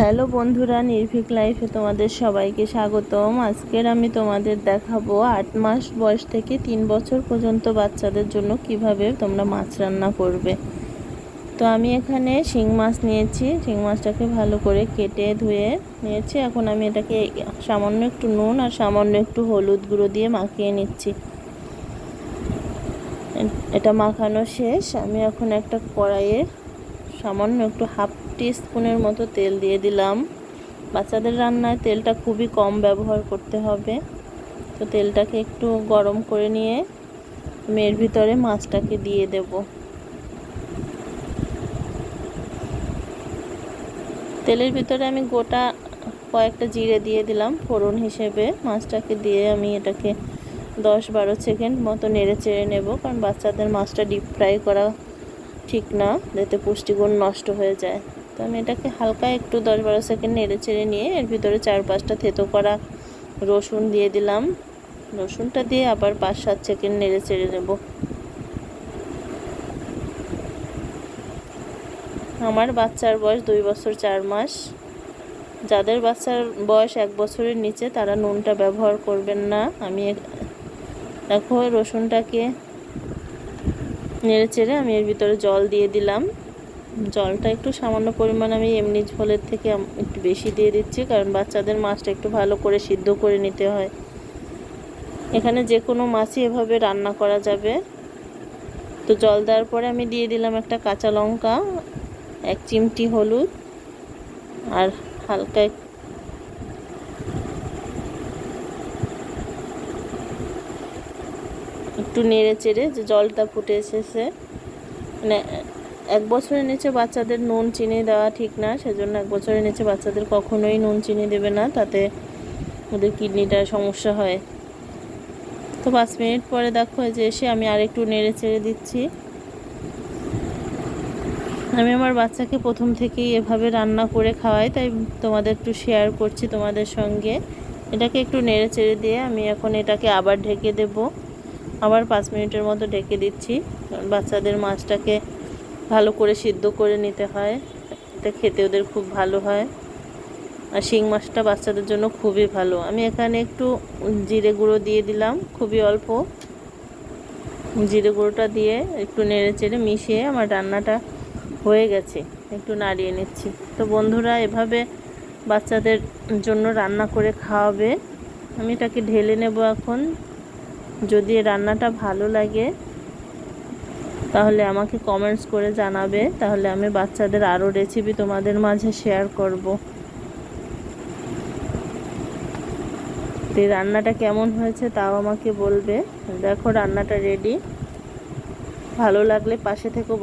Hello বন্ধুরা, নির্ভীক লাইফে তোমাদের সবাইকে স্বাগতম। আজকের আমি তোমাদের দেখাবো আট মাস বয়স থেকে তিন বছর পর্যন্ত বাচ্চাদের জন্য কীভাবে তোমরা মাছ রান্না করবে। তো আমি এখানে শিং মাছ নিয়েছি। শিং মাছটাকে ভালো করে কেটে ধুয়ে নিয়েছি। এখন আমি এটাকে সামান্য একটু নুন আর সামান্য একটু হলুদ গুঁড়ো দিয়ে মাখিয়ে নিচ্ছি। এটা মাখানো শেষ। আমি এখন একটা কড়াইয়ে সামান্য একটু হাফ টি স্পুনের মতো তেল দিয়ে দিলাম। বাচ্চাদের রান্নায় তেলটা খুবই কম ব্যবহার করতে হবে। তো তেলটাকে একটু গরম করে নিয়ে আমি এর ভিতরে মাছটাকে দিয়ে দেব। তেলের ভিতরে আমি গোটা কয়েকটা জিরে দিয়ে দিলাম ফোড়ন হিসেবে। মাছটাকে দিয়ে আমি এটাকে দশ বারো সেকেন্ড মতো নেড়ে চেড়ে নেব, কারণ বাচ্চাদের মাছটা ডিপ ফ্রাই করা ঠিক না, যাতে পুষ্টিগুণ নষ্ট হয়ে যায়। তো আমি এটাকে হালকা একটু দশ বারো সেকেন্ড নেড়ে চেড়ে নিয়ে এর ভিতরে চার পাঁচটা থেতো করা রসুন দিয়ে দিলাম। রসুনটা দিয়ে আবার পাঁচ সাত সেকেন্ড নেড়ে চেড়ে নেব। আমার বাচ্চার বয়স দুই বছর চার মাস। যাদের বাচ্চার বয়স এক বছরের নিচে তারা নুনটা ব্যবহার করবেন না। আমি দেখো রসুনটাকে নেড়ে চেড়ে আমি এর ভিতরে জল দিয়ে দিলাম। জলটা একটু সামান্য পরিমাণ আমি এমনি ঝোলের থেকে একটু বেশি দিয়ে দিচ্ছি, কারণ বাচ্চাদের মাছটা একটু ভালো করে সিদ্ধ করে নিতে হয়। এখানে যে কোনো মাছই এভাবে রান্না করা যাবে। তো জল দেওয়ার পরে আমি দিয়ে দিলাম একটা কাঁচা লঙ্কা, এক চিমটি হলুদ, আর হালকা একটু নেড়ে চেড়ে যে জলটা ফুটে এসেছে। মানে এক বছরের নিচে বাচ্চাদের নুন, চিনি দেওয়া ঠিক না, সেজন্য এক বছরের নিচে বাচ্চাদের কখনোই নুন, চিনি দেবে না, তাতে ওদের কিডনিটার সমস্যা হয়। তো পাঁচ মিনিট পরে দেখো যে এসে আমি আরেকটু নেড়ে চেড়ে দিচ্ছি। আমি আমার বাচ্চাকে প্রথম থেকেই এভাবে রান্না করে খাওয়াই, তাই তোমাদের একটু শেয়ার করছি তোমাদের সঙ্গে। এটাকে একটু নেড়ে চেড়ে দিয়ে আমি এখন এটাকে আবার ঢেকে দেব। আবার পাঁচ মিনিটের মতো ঢেকে দিচ্ছি। কারণ বাচ্চাদের মাছটাকে ভালো করে সিদ্ধ করে নিতে হয়। এটা খেতে ওদের খুব ভালো হয়। আর শিং মাছটা বাচ্চাদের জন্য খুবই ভালো। আমি এখানে একটু জিরে গুঁড়ো দিয়ে দিলাম, খুবই অল্প। জিরে গুঁড়োটা দিয়ে একটু নেড়ে চেড়ে মিশিয়ে আমার রান্নাটা হয়ে গেছে। একটু নাড়িয়ে নিচ্ছি। তো বন্ধুরা, এভাবে বাচ্চাদের জন্য রান্না করে খাওয়াবে। আমি এটাকে ঢেলে নেব এখন। যদি রান্নাটা ভালো লাগে, তাহলে আমাকে কমেন্টস করে জানাবে। তাহলে আমি বাচ্চাদের আরও রেসিপি তোমাদের মাঝে শেয়ার করব। তো রান্নাটা কেমন হয়েছে তাও আমাকে বলবে। দেখো রান্নাটা রেডি ভালো লাগলে পাশে থেকে